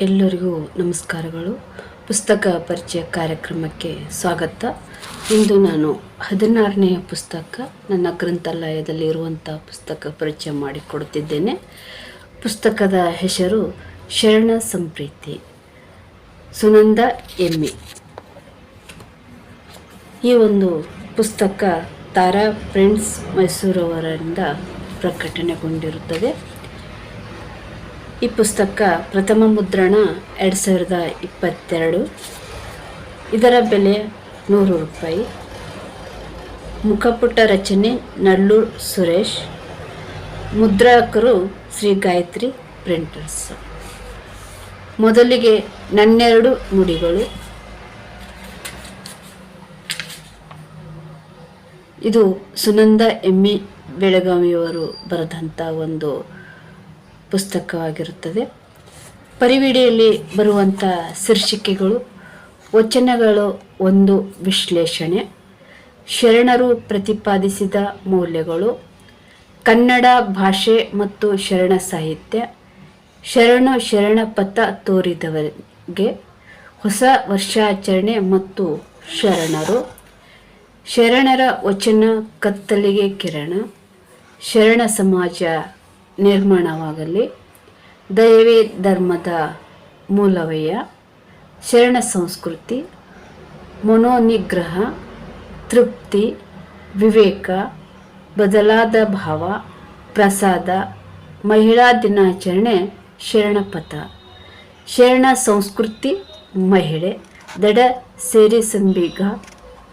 ಎಲ್ಲರಿಗೂ ನಮಸ್ಕಾರಗಳು. ಪುಸ್ತಕ ಪರಿಚಯ ಕಾರ್ಯಕ್ರಮಕ್ಕೆ ಸ್ವಾಗತ. ಇಂದು ನಾನು ಹದಿನಾರನೆಯ ಪುಸ್ತಕ, ನನ್ನ ಗ್ರಂಥಾಲಯದಲ್ಲಿ ಇರುವಂಥ ಪುಸ್ತಕ ಪರಿಚಯ ಮಾಡಿಕೊಡುತ್ತಿದ್ದೇನೆ. ಪುಸ್ತಕದ ಹೆಸರು ಶರಣ ಸಂಪ್ರೀತಿ, ಸುನಂದ ಎಮ್ಮಿ ಈ ಒಂದು ಪುಸ್ತಕ ತಾರಾ ಫ್ರೆಂಡ್ಸ್ ಮೈಸೂರವರಿಂದ ಪ್ರಕಟಣೆಗೊಂಡಿರುತ್ತದೆ. ಈ ಪುಸ್ತಕ ಪ್ರಥಮ ಮುದ್ರಣ ಎರಡು ಸಾವಿರದ ಇಪ್ಪತ್ತೆರಡು. ಇದರ ಬೆಲೆ ನೂರು ರೂಪಾಯಿ. ಮುಖಪುಟ ರಚನೆ ನಲ್ಲೂರ್ ಸುರೇಶ್. ಮುದ್ರಕರು ಶ್ರೀ ಗಾಯತ್ರಿ ಪ್ರಿಂಟರ್ಸ್ ಮೊದಲಿಗೆ ನನ್ನೆರಡು ನುಡಿಗಳು. ಇದು ಸುನಂದ ಎಮ್ಮಿ ಬೆಳಗಾವಿಯವರು ಬರೆದಂಥ ಒಂದು ಪುಸ್ತಕವಾಗಿರುತ್ತದೆ. ಪರಿವಿಡಿಯಲ್ಲಿ ಬರುವಂಥ ಶೀರ್ಷಿಕೆಗಳು ವಚನಗಳು ಒಂದು ವಿಶ್ಲೇಷಣೆ, ಶರಣರು ಪ್ರತಿಪಾದಿಸಿದ ಮೌಲ್ಯಗಳು, ಕನ್ನಡ ಭಾಷೆ ಮತ್ತು ಶರಣ ಸಾಹಿತ್ಯ, ಶರಣ ಶರಣ ಪಥ ತೋರಿದವರಿಗೆ ಹೊಸ ವರ್ಷಾಚರಣೆ ಮತ್ತು ಶರಣರು, ಶರಣರ ವಚನ ಕತ್ತಲಿಗೆ ಕಿರಣ, ಶರಣ ಸಮಾಜ ನಿರ್ಮಾಣವಾಗಲಿ. ದೈವೇ ಧರ್ಮದ ಮೂಲವಯ್ಯ. ಶರಣ ಸಂಸ್ಕೃತಿ. ಮನೋನಿಗ್ರಹ, ತೃಪ್ತಿ, ವಿವೇಕ, ಬದಲಾದ ಭಾವ, ಪ್ರಸಾದ, ಮಹಿಳಾ ದಿನಾಚರಣೆ, ಶರಣಪಥ. ಶರಣ ಸಂಸ್ಕೃತಿ, ಮಹಿಳೆ. ದಡ ಸೇರಿ ಸಂಬೀಗ,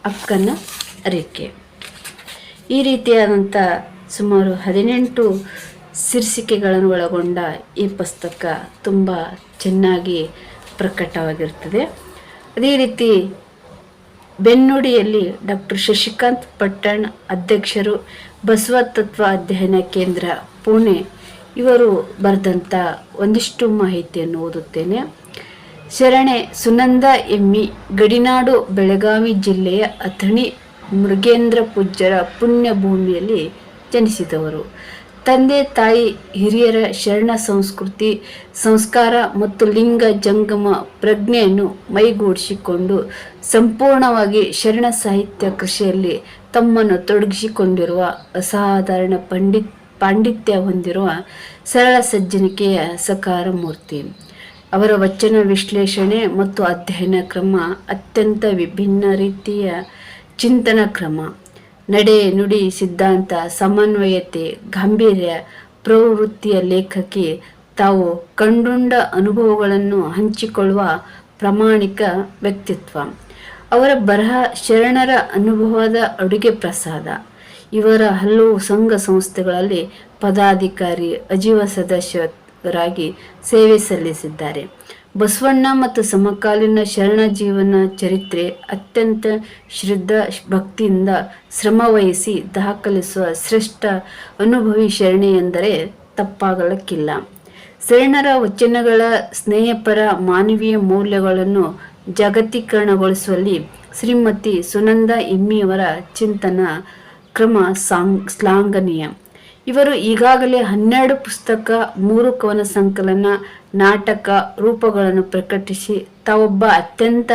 ಅಕ್ಕನ ಅರಿಕೆ ಈ ರೀತಿಯಾದಂಥ ಸುಮಾರು ಹದಿನೆಂಟು ಶೀರ್ಷಿಕೆಗಳನ್ನು ಒಳಗೊಂಡ ಈ ಪುಸ್ತಕ ತುಂಬ ಚೆನ್ನಾಗಿ ಪ್ರಕಟವಾಗಿರ್ತದೆ. ಅದೇ ರೀತಿ ಬೆನ್ನುಡಿಯಲ್ಲಿ ಡಾಕ್ಟರ್ ಶಶಿಕಾಂತ್ ಪಟ್ಟಣ್ ಅಧ್ಯಕ್ಷರು ಬಸವ ತತ್ವ ಅಧ್ಯಯನ ಕೇಂದ್ರ ಪುಣೆ ಇವರು ಬರೆದಂಥ ಒಂದಿಷ್ಟು ಮಾಹಿತಿಯನ್ನು ಓದುತ್ತೇನೆ. ಶರಣೆ ಸುನಂದ ಎಮ್ಮಿ, ಗಡಿನಾಡು, ಬೆಳಗಾವಿ ಜಿಲ್ಲೆಯ ಅಥಣಿ ಮೃಗೇಂದ್ರ ಪೂಜ್ಯರ ಪುಣ್ಯಭೂಮಿಯಲ್ಲಿ ಜನಿಸಿದವರು. ತಂದೆ ತಾಯಿ ಹಿರಿಯರ ಶರಣ ಸಂಸ್ಕೃತಿ, ಸಂಸ್ಕಾರ ಮತ್ತು ಲಿಂಗ ಜಂಗಮ ಪ್ರಜ್ಞೆಯನ್ನು ಮೈಗೂಡಿಸಿಕೊಂಡು ಸಂಪೂರ್ಣವಾಗಿ ಶರಣ ಸಾಹಿತ್ಯ ಕೃಷಿಯಲ್ಲಿ ತಮ್ಮನ್ನು ತೊಡಗಿಸಿಕೊಂಡಿರುವ ಅಸಾಧಾರಣ ಪಂಡಿತ್, ಪಾಂಡಿತ್ಯ ಹೊಂದಿರುವ ಸರಳ ಸಜ್ಜನಿಕೆಯ ಸಕಾರ ಮೂರ್ತಿ. ಅವರ ವಚನ ವಿಶ್ಲೇಷಣೆ ಮತ್ತು ಅಧ್ಯಯನ ಕ್ರಮ ಅತ್ಯಂತ ವಿಭಿನ್ನ ರೀತಿಯ ಚಿಂತನ ಕ್ರಮ. ನಡೆ ನುಡಿ ಸಿದ್ಧಾಂತ, ಸಮನ್ವಯತೆ, ಗಾಂಭೀರ್ಯ, ಪ್ರವೃತ್ತಿಯ ಲೇಖಕಿ ತಾವು ಕಂಡುಂಡ ಅನುಭವಗಳನ್ನು ಹಂಚಿಕೊಳ್ಳುವ ಪ್ರಾಮಾಣಿಕ ವ್ಯಕ್ತಿತ್ವ. ಅವರ ಬರಹ ಶರಣರ ಅನುಭವದ ಅಡುಗೆ ಪ್ರಸಾದ. ಇವರ ಹಲವು ಸಂಘ ಸಂಸ್ಥೆಗಳಲ್ಲಿ ಪದಾಧಿಕಾರಿ, ಅಜೀವ ಸದಸ್ಯರಾಗಿ ಸೇವೆ ಸಲ್ಲಿಸಿದ್ದಾರೆ. ಬಸವಣ್ಣ ಮತ್ತು ಸಮಕಾಲೀನ ಶರಣ ಜೀವನ ಚರಿತ್ರೆ ಅತ್ಯಂತ ಶ್ರದ್ಧಾ ಭಕ್ತಿಯಿಂದ ಶ್ರಮವಹಿಸಿ ದಾಖಲಿಸುವ ಶ್ರೇಷ್ಠ ಅನುಭವಿ ಶರಣೆ ಎಂದರೆ ತಪ್ಪಾಗಲಕ್ಕಿಲ್ಲ. ಶರಣರ ವಚನಗಳ ಸ್ನೇಹಪರ ಮಾನವೀಯ ಮೌಲ್ಯಗಳನ್ನು ಜಾಗತೀಕರಣಗೊಳಿಸುವಲ್ಲಿ ಶ್ರೀಮತಿ ಸುನಂದ ಇಮ್ಮಿಯವರ ಚಿಂತನ ಕ್ರಮ ಸಾಂಗ್ ಶ್ಲಾಘನೀಯ. ಇವರು ಈಗಾಗಲೇ ಹನ್ನೆರಡು ಪುಸ್ತಕ, ಮೂರು ಕವನ ಸಂಕಲನ, ನಾಟಕ ರೂಪಗಳನ್ನು ಪ್ರಕಟಿಸಿ ತಾವೊಬ್ಬ ಅತ್ಯಂತ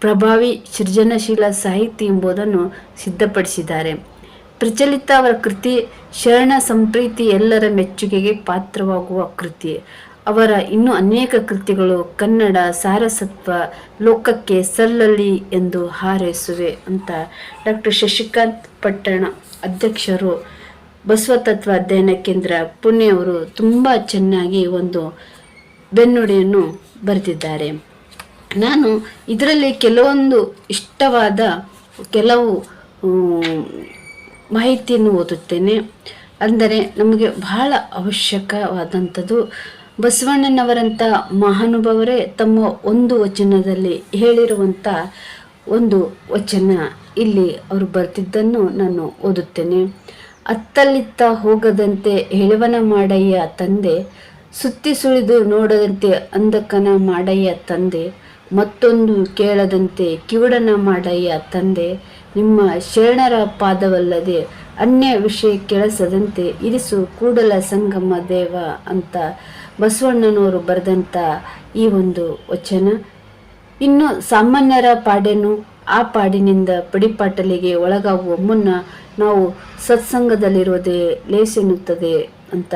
ಪ್ರಭಾವಿ ಸೃಜನಶೀಲ ಸಾಹಿತಿ ಎಂಬುದನ್ನು ಸಿದ್ಧಪಡಿಸಿದ್ದಾರೆ. ಪ್ರಚಲಿತ ಅವರ ಕೃತಿ ಶರಣ ಸಂಪ್ರೀತಿ ಎಲ್ಲರ ಮೆಚ್ಚುಗೆಗೆ ಪಾತ್ರವಾಗುವ ಕೃತಿ. ಅವರ ಇನ್ನೂ ಅನೇಕ ಕೃತಿಗಳು ಕನ್ನಡ ಸಾರಸತ್ವ ಲೋಕಕ್ಕೆ ಸಲ್ಲಲಿ ಎಂದು ಹಾರೈಸುವೆ ಅಂತ ಡಾಕ್ಟರ್ ಶಶಿಕಾಂತ್ ಪಟ್ಟಣ ಅಧ್ಯಕ್ಷರು ಬಸವ ತತ್ವ ಅಧ್ಯಯನ ಕೇಂದ್ರ ಪುಣ್ಯವರು ತುಂಬ ಚೆನ್ನಾಗಿ ಒಂದು ಬೆನ್ನುಡಿಯನ್ನು ಬರೆದಿದ್ದಾರೆ. ನಾನು ಇದರಲ್ಲಿ ಕೆಲವೊಂದು ಇಷ್ಟವಾದ ಕೆಲವು ಮಾಹಿತಿಯನ್ನು ಓದುತ್ತೇನೆ. ಅಂದರೆ ನಮಗೆ ಬಹಳ ಅವಶ್ಯಕವಾದಂಥದ್ದು ಬಸವಣ್ಣನವರಂಥ ಮಹಾನುಭಾವರೇ ತಮ್ಮ ಒಂದು ವಚನದಲ್ಲಿ ಹೇಳಿರುವಂಥ ಒಂದು ವಚನ ಇಲ್ಲಿ ಅವರು ಬರ್ತಿದ್ದನ್ನು ನಾನು ಓದುತ್ತೇನೆ. ಅತ್ತಲ್ಲಿತ್ತ ಹೋಗದಂತೆ ಹೆಳವನ ಮಾಡಯ್ಯ ತಂದೆ, ಸುತ್ತಿ ಸುಳಿದು ನೋಡದಂತೆ ಅಂದಕನ ಮಾಡಯ್ಯ ತಂದೆ, ಮತ್ತೊಂದು ಕೇಳದಂತೆ ಕಿವುಡನ ಮಾಡಯ್ಯ ತಂದೆ, ನಿಮ್ಮ ಶರಣರ ಪಾದವಲ್ಲದೆ ಅನ್ಯ ವಿಷಯ ಕೆಳಸದಂತೆ ಇರಿಸು ಕೂಡಲ ಸಂಗಮ ದೇವ ಅಂತ ಬಸವಣ್ಣನವರು ಬರೆದಂಥ ಈ ಒಂದು ವಚನ. ಇನ್ನು ಸಾಮಾನ್ಯರ ಪಾಡೇನು, ಆ ಪಾಡಿನಿಂದ ಪಡಿಪಾಟಲಿಗೆ ಒಳಗಾಗುವ ಮುನ್ನ ನಾವು ಸತ್ಸಂಗದಲ್ಲಿರೋದೇ ಲೇಸೆನ್ನುತ್ತದೆ ಅಂತ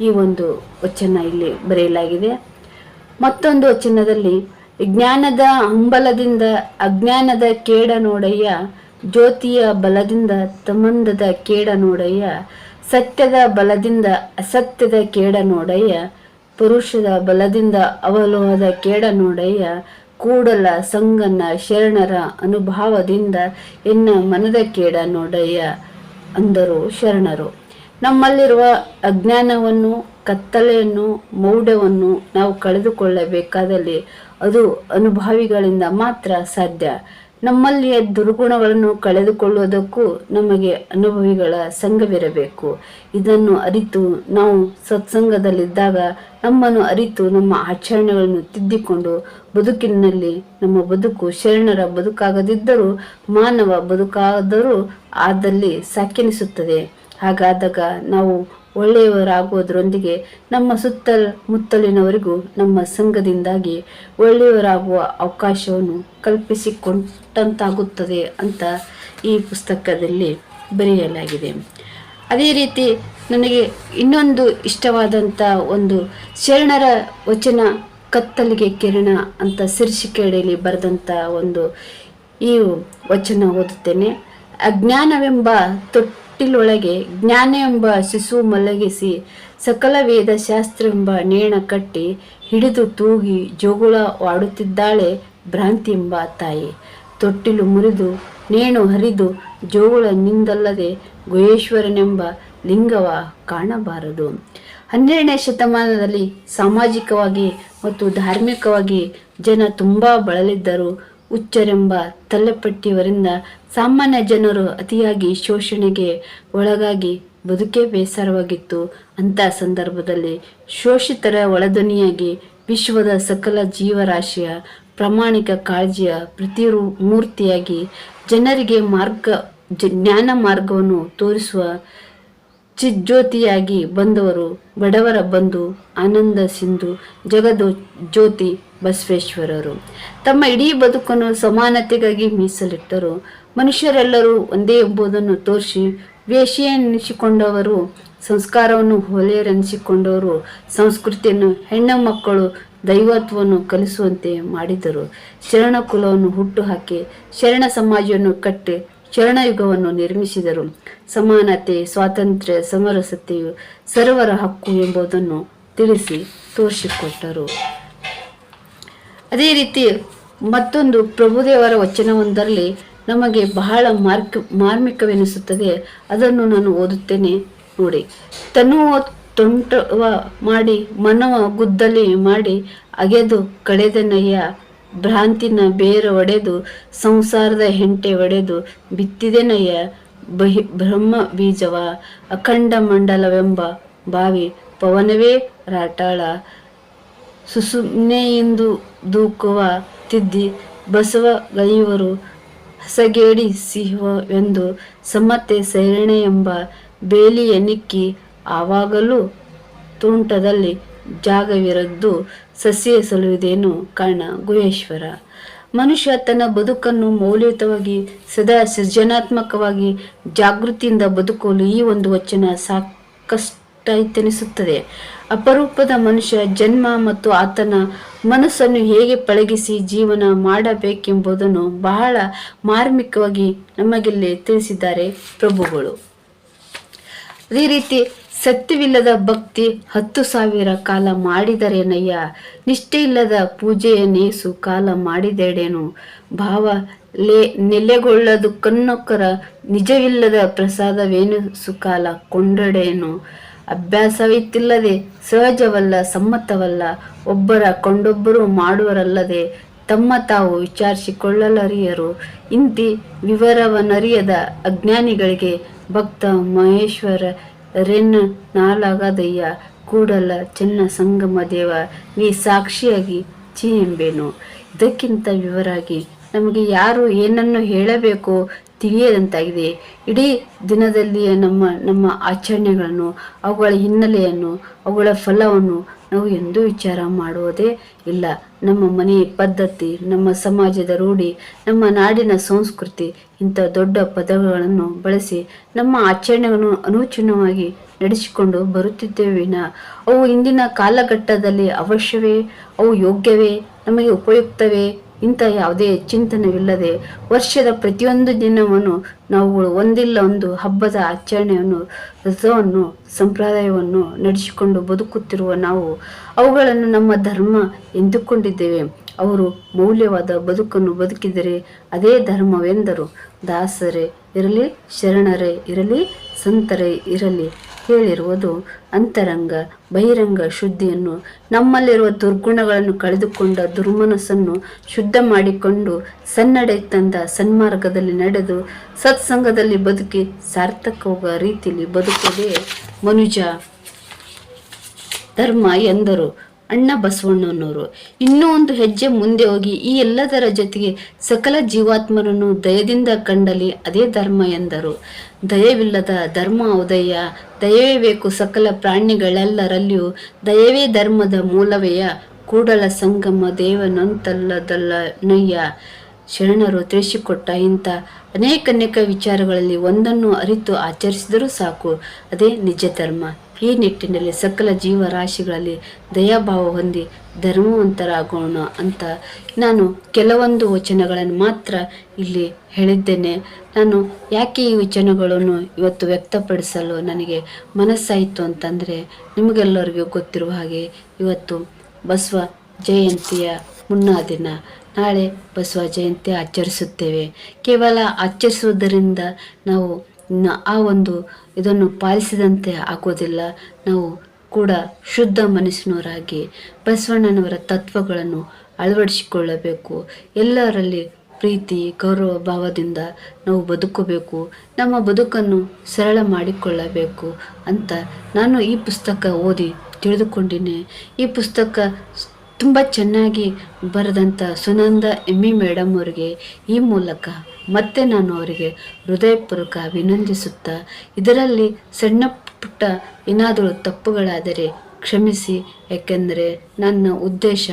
ಈ ಒಂದು ವಚನ ಇಲ್ಲಿ ಬರೆಯಲಾಗಿದೆ. ಮತ್ತೊಂದು ವಚನದಲ್ಲಿ, ಜ್ಞಾನದ ಹಂಬಲದಿಂದ ಅಜ್ಞಾನದ ಕೇಡ ನೋಡಯ್ಯ ಜ್ಯೋತಿಯ ಬಲದಿಂದ ತಮಂದದ ಕೇಡ ನೋಡಯ್ಯ ಸತ್ಯದ ಬಲದಿಂದ ಅಸತ್ಯದ ಕೇಡ ನೋಡಯ್ಯ ಪುರುಷದ ಬಲದಿಂದ ಅವಲೋಹದ ಕೇಡ ನೋಡಯ್ಯ ಕೂಡಲ ಸಂಗನ ಶರಣರ ಅನುಭಾವದಿಂದ ಎನ್ನ ಮನದ ಕೇಡ ನೋಡಯ್ಯ ಅಂದರು ಶರಣರು. ನಮ್ಮಲ್ಲಿರುವ ಅಜ್ಞಾನವನ್ನು, ಕತ್ತಲೆಯನ್ನು, ಮೌಢ್ಯವನ್ನು ನಾವು ಕಳೆದುಕೊಳ್ಳಬೇಕಾದಲ್ಲಿ ಅದು ಅನುಭಾವಿಗಳಿಂದ ಮಾತ್ರ ಸಾಧ್ಯ. ನಮ್ಮಲ್ಲಿಯ ದುರ್ಗುಣಗಳನ್ನು ಕಳೆದುಕೊಳ್ಳುವುದಕ್ಕೂ ನಮಗೆ ಅನುಭವಿಗಳ ಸಂಘವಿರಬೇಕು. ಇದನ್ನು ಅರಿತು ನಾವು ಸತ್ಸಂಗದಲ್ಲಿದ್ದಾಗ ನಮ್ಮನ್ನು ಅರಿತು ನಮ್ಮ ಆಚರಣೆಗಳನ್ನು ತಿದ್ದಿಕೊಂಡು ಬದುಕಿನಲ್ಲಿ ನಮ್ಮ ಬದುಕು ಶರಣರ ಬದುಕಾಗದಿದ್ದರೂ ಮಾನವ ಬದುಕಾದರೂ ಆದಲ್ಲಿ ಸಾಕೆನಿಸುತ್ತದೆ. ಹಾಗಾದಾಗ ನಾವು ಒಳ್ಳೆಯವರಾಗುವುದರೊಂದಿಗೆ ನಮ್ಮ ಸುತ್ತಲ ಮುತ್ತಲಿನವರಿಗೂ ನಮ್ಮ ಸಂಘದಿಂದಾಗಿ ಒಳ್ಳೆಯವರಾಗುವ ಅವಕಾಶವನ್ನು ಕಲ್ಪಿಸಿಕೊಟ್ಟಂತಾಗುತ್ತದೆ ಅಂತ ಈ ಪುಸ್ತಕದಲ್ಲಿ ಬರೆಯಲಾಗಿದೆ. ಅದೇ ರೀತಿ ನನಗೆ ಇನ್ನೊಂದು ಇಷ್ಟವಾದಂಥ ಒಂದು ಶರಣರ ವಚನ ಕತ್ತಲಿಗೆ ಕಿರಣ ಅಂತ ಶೀರ್ಷಿಕೆಯಡಿಯಲ್ಲಿ ಬರೆದಂಥ ಒಂದು ಈ ವಚನ ಓದುತ್ತೇನೆ. ಅಜ್ಞಾನವೆಂಬ ತೊಟ್ಟಿಲೊಳಗೆ ಜ್ಞಾನ ಎಂಬ ಶಿಶು ಮಲಗಿಸಿ ಸಕಲ ವೇದ ಶಾಸ್ತ್ರವೆಂಬ ನೇಣ ಕಟ್ಟಿ ಹಿಡಿದು ತೂಗಿ ಜೋಗುಳವಾಡುತ್ತಿದ್ದಾಳೆ ಭ್ರಾಂತಿ ಎಂಬ ತಾಯಿ. ತೊಟ್ಟಿಲು ಮುರಿದು ನೇಣು ಹರಿದು ಜೋಗುಳ ನಿಂದಲ್ಲದೆ ಗುಹೇಶ್ವರನೆಂಬ ಲಿಂಗವ ಕಾಣಬಾರದು. ಹನ್ನೆರಡನೇ ಶತಮಾನದಲ್ಲಿ ಸಾಮಾಜಿಕವಾಗಿ ಮತ್ತು ಧಾರ್ಮಿಕವಾಗಿ ಜನ ತುಂಬ ಬಳಲಿದ್ದರು. ಉಚ್ಚರೆಂಬ ತಲೆಪಟ್ಟಿಯವರಿಂದ ಸಾಮಾನ್ಯ ಜನರು ಅತಿಯಾಗಿ ಶೋಷಣೆಗೆ ಒಳಗಾಗಿ ಬದುಕೇ ಬೇಸರವಾಗಿತ್ತು. ಅಂತ ಸಂದರ್ಭದಲ್ಲಿ ಶೋಷಿತರ ಒಳಧ್ವನಿಯಾಗಿ ವಿಶ್ವದ ಸಕಲ ಜೀವರಾಶಿಯ ಪ್ರಾಮಾಣಿಕ ಕಾಳಜಿಯ ಪ್ರತಿರೂ ಮೂರ್ತಿಯಾಗಿ ಜನರಿಗೆ ಮಾರ್ಗ ಜ್ಞಾನ ಮಾರ್ಗವನ್ನು ತೋರಿಸುವ ಚಿಜ್ಜ್ಯೋತಿಯಾಗಿ ಬಂದವರು ಬಡವರ ಬಂಧು ಆನಂದ ಸಿಂಧು ಜಗದು, ಜ್ಯೋತಿ ಬಸವೇಶ್ವರರು. ತಮ್ಮ ಇಡೀ ಬದುಕನ್ನು ಸಮಾನತೆಗಾಗಿ ಮೀಸಲಿಟ್ಟರು. ಮನುಷ್ಯರೆಲ್ಲರೂ ಒಂದೇ ಎಂಬುದನ್ನು ತೋರಿಸಿ ವೇಷಿಯನ್ನಿಸಿಕೊಂಡವರು ಸಂಸ್ಕಾರವನ್ನು ಹೊಲೆಯರೆನಿಸಿಕೊಂಡವರು ಸಂಸ್ಕೃತಿಯನ್ನು ಹೆಣ್ಣು ಮಕ್ಕಳು ದೈವತ್ವವನ್ನು ಕಲಿಸುವಂತೆ ಮಾಡಿದರು. ಶರಣ ಕುಲವನ್ನು ಹುಟ್ಟುಹಾಕಿ ಶರಣ ಸಮಾಜವನ್ನು ಕಟ್ಟಿ ಶರಣಯುಗವನ್ನು ನಿರ್ಮಿಸಿದರು. ಸಮಾನತೆ, ಸ್ವಾತಂತ್ರ್ಯ, ಸಮರಸತೆಯು ಸರ್ವರ ಹಕ್ಕು ಎಂಬುದನ್ನು ತಿಳಿಸಿ ತೋರಿಸಿಕೊಟ್ಟರು. ಅದೇ ರೀತಿ ಮತ್ತೊಂದು ಪ್ರಭುದೇವರ ವಚನವೊಂದರಲ್ಲಿ ನಮಗೆ ಬಹಳ ಮಾರ್ಕ್, ಮಾರ್ಮಿಕವೆನಿಸುತ್ತದೆ. ಅದನ್ನು ನಾನು ಓದುತ್ತೇನೆ. ನೋಡಿ. ತನುವ ತೊಂಟವ ಮಾಡಿ, ಮನವ ಗುದ್ದಲಿ ಮಾಡಿ, ಅಗೆದು ಕಳೆದನಯ್ಯ, ಭ್ರಾಂತಿನ ಬೇರ ಒಡೆದು, ಸಂಸಾರದ ಹೆಂಟೆ ಒಡೆದು ಬಿತ್ತಿದೆನಯ್ಯ, ಬಹಿ, ಬ್ರಹ್ಮ ಬೀಜವ, ಅಖಂಡ ಮಂಡಲವೆಂಬ ಬಾವಿ, ಪವನವೇ ರಾಟಾಳ. ಸುಸುಮ್ನೆಯಿಂದ ದೂಕುವ ತಿದ್ದಿ, ಬಸವ ಗೈವರು ಹಸಗೇಡಿ ಸಿಹುವೆಂದು ಸಮತೆ ಸೈರಣೆ ಎಂಬ ಬೇಲಿಯ ನಿಕ್ಕಿ ಆವಾಗಲೂ ತೋಂಟದಲ್ಲಿ ಜಾಗವಿರದ್ದು ಸಸ್ಯ ಸಲುವುದೇನು ಕಾರಣ ಗುಹೇಶ್ವರ. ಮನುಷ್ಯ ತನ್ನ ಬದುಕನ್ನು ಮೌಲ್ಯಯುತವಾಗಿ, ಸದಾ ಸೃಜನಾತ್ಮಕವಾಗಿ, ಜಾಗೃತಿಯಿಂದ ಬದುಕಲು ಈ ಒಂದು ವಚನ ಸಾಕಷ್ಟೈತೆನಿಸುತ್ತದೆ ಅಪರೂಪದ ಮನುಷ್ಯ ಜನ್ಮ ಮತ್ತು ಆತನ ಮನಸ್ಸನ್ನು ಹೇಗೆ ಪಳಗಿಸಿ ಜೀವನ ಮಾಡಬೇಕೆಂಬುದನ್ನು ಬಹಳ ಮಾರ್ಮಿಕವಾಗಿ ನಮಗಿಲ್ಲಿ ತಿಳಿಸಿದ್ದಾರೆ ಪ್ರಭುಗಳು. ಅದೇ ರೀತಿ ಸತ್ಯವಿಲ್ಲದ ಭಕ್ತಿ ಹತ್ತು ಸಾವಿರ ಕಾಲ ಮಾಡಿದರೇನಯ್ಯ ನಿಷ್ಠೆಯಿಲ್ಲದ ನೇಸು ಕಾಲ ಮಾಡಿದೆಡೇನು, ಭಾವ ಲೇ ನೆಲೆಗೊಳ್ಳದು ಕನ್ನೊಕ್ಕರ ನಿಜವಿಲ್ಲದ ಪ್ರಸಾದವೇನು ಸುಕಾಲ ಕೊಂಡಡೇನು ಅಭ್ಯಾಸವಿತ್ತಿಲ್ಲದೆ ಸಹಜವಲ್ಲ, ಸಮ್ಮತವಲ್ಲ. ಒಬ್ಬರ ಕೊಂಡೊಬ್ಬರು ಮಾಡುವರಲ್ಲದೆ ತಮ್ಮ ತಾವು ವಿಚಾರಿಸಿಕೊಳ್ಳಲರಿಯರು. ಇಂತಿ ವಿವರವನರಿಯದ ಅಜ್ಞಾನಿಗಳಿಗೆ ಭಕ್ತ ಮಹೇಶ್ವರ ರೆನ್ನ ನಾಲಾಗದಯ್ಯ. ಕೂಡಲ ಚೆನ್ನ ಸಂಗಮ ದೇವ, ನೀ ಸಾಕ್ಷಿಯಾಗಿ ಚಿ ಎಂಬೇನು. ಇದಕ್ಕಿಂತ ವಿವರಾಗಿ ನಮಗೆ ಯಾರು ಏನನ್ನು ಹೇಳಬೇಕು ತಿಳಿಯದಂತಾಗಿದೆ. ಇಡೀ ದಿನದಲ್ಲಿ ನಮ್ಮ ನಮ್ಮ ಆಚರಣೆಗಳನ್ನು, ಅವುಗಳ ಹಿನ್ನೆಲೆಯನ್ನು, ಅವುಗಳ ಫಲವನ್ನು ನಾವು ಎಂದೂ ವಿಚಾರ ಮಾಡುವುದೇ ಇಲ್ಲ. ನಮ್ಮ ಮನೆ ಪದ್ಧತಿ, ನಮ್ಮ ಸಮಾಜದ ರೂಢಿ, ನಮ್ಮ ನಾಡಿನ ಸಂಸ್ಕೃತಿ, ಇಂಥ ದೊಡ್ಡ ಪದಗಳನ್ನು ಬಳಸಿ ನಮ್ಮ ಆಚರಣೆಗಳನ್ನು ಅನೂಚನವಾಗಿ ನಡೆಸಿಕೊಂಡು ಬರುತ್ತಿದ್ದೇವೆ ವಿನ, ಅವು ಇಂದಿನ ಕಾಲಘಟ್ಟದಲ್ಲಿ ಅವಶ್ಯವೇ, ಅವು ಯೋಗ್ಯವೇ, ನಮಗೆ ಉಪಯುಕ್ತವೇ? ಇಂಥ ಯಾವುದೇ ಚಿಂತನವಿಲ್ಲದೆ ವರ್ಷದ ಪ್ರತಿಯೊಂದು ದಿನವನ್ನು ನಾವುಗಳು ಒಂದಿಲ್ಲ ಒಂದು ಹಬ್ಬದ ಆಚರಣೆಯನ್ನು ರಥವನ್ನು ಸಂಪ್ರದಾಯವನ್ನು ನಡೆಸಿಕೊಂಡು ಬದುಕುತ್ತಿರುವ ನಾವು, ಅವುಗಳನ್ನು ನಮ್ಮ ಧರ್ಮ ಎಂದುಕೊಂಡಿದ್ದೇವೆ. ಅವರು ಮೌಲ್ಯವಾದ ಬದುಕನ್ನು ಬದುಕಿದರೆ ಅದೇ ಧರ್ಮವೆಂದರು. ದಾಸರೇ ಇರಲಿ, ಶರಣರೇ ಇರಲಿ, ಸಂತರೇ ಇರಲಿ. ಹೇಳಿರುವುದು ಅಂತರಂಗ, ಬಹಿರಂಗ ಶುದ್ಧಿಯನ್ನು, ನಮ್ಮಲ್ಲಿರುವ ದುರ್ಗುಣಗಳನ್ನು ಕಳೆದುಕೊಂಡ ದುರ್ಮನಸ್ಸನ್ನು ಶುದ್ಧ ಮಾಡಿಕೊಂಡು ಸನ್ನಡೆ ತಂದ ಸನ್ಮಾರ್ಗದಲ್ಲಿ ನಡೆದು ಸತ್ಸಂಗದಲ್ಲಿ ಬದುಕಿ ಸಾರ್ಥಕವಾದ ರೀತಿಯಲ್ಲಿ ಬದುಕುವುದೇ ಮನುಜ ಧರ್ಮ ಎಂದರು. ಅಣ್ಣ ಬಸವಣ್ಣನವರು. ಇನ್ನೂ ಒಂದು ಹೆಜ್ಜೆ ಮುಂದೆ ಹೋಗಿ ಈ ಎಲ್ಲದರ ಜೊತೆಗೆ ಸಕಲ ಜೀವಾತ್ಮರನ್ನು ದಯದಿಂದ ಕಂಡಲಿ ಅದೇ ಧರ್ಮ ಎಂದರು. ದಯವಿಲ್ಲದ ಧರ್ಮ ಉದಯ, ದಯವೇ ಬೇಕು ಸಕಲ ಪ್ರಾಣಿಗಳೆಲ್ಲರಲ್ಲಿಯೂ, ದಯವೇ ಧರ್ಮದ ಮೂಲವೆಯ ಕೂಡಲ ಸಂಗಮ ದೇವನಂತಲ್ಲದಲ್ಲ ನಯ್ಯ ಶರಣರು ತಿಳಿಸಿಕೊಟ್ಟ ಇಂಥ ಅನೇಕ ಅನೇಕ ವಿಚಾರಗಳಲ್ಲಿ ಒಂದನ್ನು ಅರಿತು ಆಚರಿಸಿದರೂ ಸಾಕು. ಅದೇ ನಿಜ ಧರ್ಮ. ಈ ನಿಟ್ಟಿನಲ್ಲಿ ಸಕಲ ಜೀವರಾಶಿಗಳಲ್ಲಿ ದಯಾಭಾವ ಹೊಂದಿ ಧರ್ಮವಂತರಾಗೋಣ ಅಂತ ನಾನು ಕೆಲವೊಂದು ವಚನಗಳನ್ನು ಮಾತ್ರ ಇಲ್ಲಿ ಹೇಳಿದ್ದೇನೆ. ನಾನು ಯಾಕೆ ಈ ವಚನಗಳನ್ನು ಇವತ್ತು ವ್ಯಕ್ತಪಡಿಸಲು ನನಗೆ ಮನಸ್ಸಾಯಿತು ಅಂತಂದರೆ ನಿಮಗೆಲ್ಲರಿಗೂ ಗೊತ್ತಿರುವ ಹಾಗೆ ಇವತ್ತು ಬಸವ ಜಯಂತಿಯ ಮುನ್ನಾ ದಿನ. ನಾಳೆ ಬಸವ ಜಯಂತಿ ಆಚರಿಸುತ್ತೇವೆ. ಕೇವಲ ಆಚರಿಸುವುದರಿಂದ ನಾವು ಆ ಒಂದು ಇದನ್ನು ಪಾಲಿಸಿದಂತೆ ಆಗೋದಿಲ್ಲ. ನಾವು ಕೂಡ ಶುದ್ಧ ಮನಸ್ಸಿನವರಾಗಿ ಬಸವಣ್ಣನವರ ತತ್ವಗಳನ್ನು ಅಳವಡಿಸಿಕೊಳ್ಳಬೇಕು. ಎಲ್ಲರಲ್ಲಿ ಪ್ರೀತಿ, ಗೌರವ ಭಾವದಿಂದ ನಾವು ಬದುಕಬೇಕು. ನಮ್ಮ ಬದುಕನ್ನು ಸರಳ ಮಾಡಿಕೊಳ್ಳಬೇಕು ಅಂತ ನಾನು ಈ ಪುಸ್ತಕ ಓದಿ ತಿಳಿದುಕೊಂಡಿನಿ. ಈ ಪುಸ್ತಕ ತುಂಬ ಚೆನ್ನಾಗಿ ಬರೆದಂಥ ಸುನಂದ ಎಮ್ಮಿ ಮೇಡಮ್ ಅವರಿಗೆ ಈ ಮೂಲಕ ಮತ್ತೆ ನಾನು ಅವರಿಗೆ ಹೃದಯಪೂರ್ವಕ ಅಭಿನಂದಿಸುತ್ತಾ, ಇದರಲ್ಲಿ ಸಣ್ಣ ಪುಟ್ಟ ಏನಾದರೂ ತಪ್ಪುಗಳಾದರೆ ಕ್ಷಮಿಸಿ, ಯಾಕೆಂದರೆ ನನ್ನ ಉದ್ದೇಶ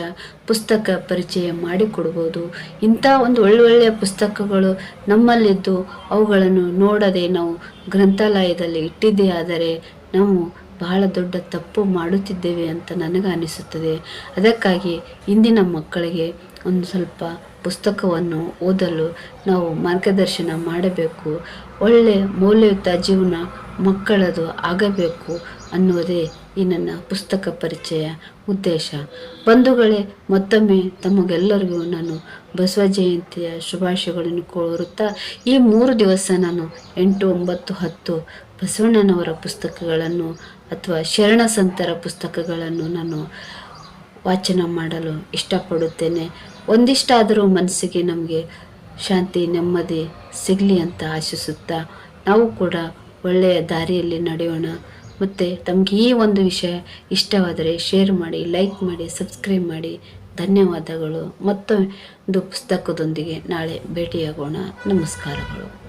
ಪುಸ್ತಕ ಪರಿಚಯ ಮಾಡಿಕೊಡ್ಬೋದು ಇಂಥ ಒಂದು ಒಳ್ಳೊಳ್ಳೆಯ ಪುಸ್ತಕಗಳು ನಮ್ಮಲ್ಲಿದ್ದು, ಅವುಗಳನ್ನು ನೋಡದೆ ನಾವು ಗ್ರಂಥಾಲಯದಲ್ಲಿ ಇಟ್ಟಿದ್ದೇ ಆದರೆ ನಾವು ಬಹಳ ದೊಡ್ಡ ತಪ್ಪು ಮಾಡುತ್ತಿದ್ದೇವೆ ಅಂತ ನನಗೆ ಅನಿಸುತ್ತದೆ. ಅದಕ್ಕಾಗಿ ಇಂದಿನ ಮಕ್ಕಳಿಗೆ ಒಂದು ಸ್ವಲ್ಪ ಪುಸ್ತಕವನ್ನು ಓದಲು ನಾವು ಮಾರ್ಗದರ್ಶನ ಮಾಡಬೇಕು. ಒಳ್ಳೆಯ ಮೌಲ್ಯಯುತ ಜೀವನ ಮಕ್ಕಳದು ಆಗಬೇಕು ಅನ್ನುವುದೇ ಈ ನನ್ನ ಪುಸ್ತಕ ಪರಿಚಯ ಉದ್ದೇಶ. ಬಂಧುಗಳೇ, ಮತ್ತೊಮ್ಮೆ ತಮಗೆಲ್ಲರಿಗೂ ನಾನು ಬಸವ ಜಯಂತಿಯ ಶುಭಾಶಯಗಳನ್ನು ಕೋರುತ್ತಾ, ಈ ಮೂರು ದಿವಸ ನಾನು ಎಂಟು, ಒಂಬತ್ತು, ಹತ್ತು ಬಸವಣ್ಣನವರ ಪುಸ್ತಕಗಳನ್ನು ಅಥವಾ ಶರಣ ಸಂತರ ಪುಸ್ತಕಗಳನ್ನು ನಾನು ವಾಚನ ಮಾಡಲು ಇಷ್ಟಪಡುತ್ತೇನೆ. ಒಂದಿಷ್ಟಾದರೂ ಮನಸ್ಸಿಗೆ ನಮಗೆ ಶಾಂತಿ, ನೆಮ್ಮದಿ ಸಿಗಲಿ ಅಂತ ಆಶಿಸುತ್ತಾ ನಾವು ಕೂಡ ಒಳ್ಳೆಯ ದಾರಿಯಲ್ಲಿ ನಡೆಯೋಣ. ಮತ್ತು ತಮಗೆ ಈ ಒಂದು ವಿಷಯ ಇಷ್ಟವಾದರೆ ಶೇರ್ ಮಾಡಿ, ಲೈಕ್ ಮಾಡಿ, ಸಬ್ಸ್ಕ್ರೈಬ್ ಮಾಡಿ. ಧನ್ಯವಾದಗಳು. ಮತ್ತೊಂದು ಪುಸ್ತಕದೊಂದಿಗೆ ನಾಳೆ ಭೇಟಿಯಾಗೋಣ. ನಮಸ್ಕಾರಗಳು.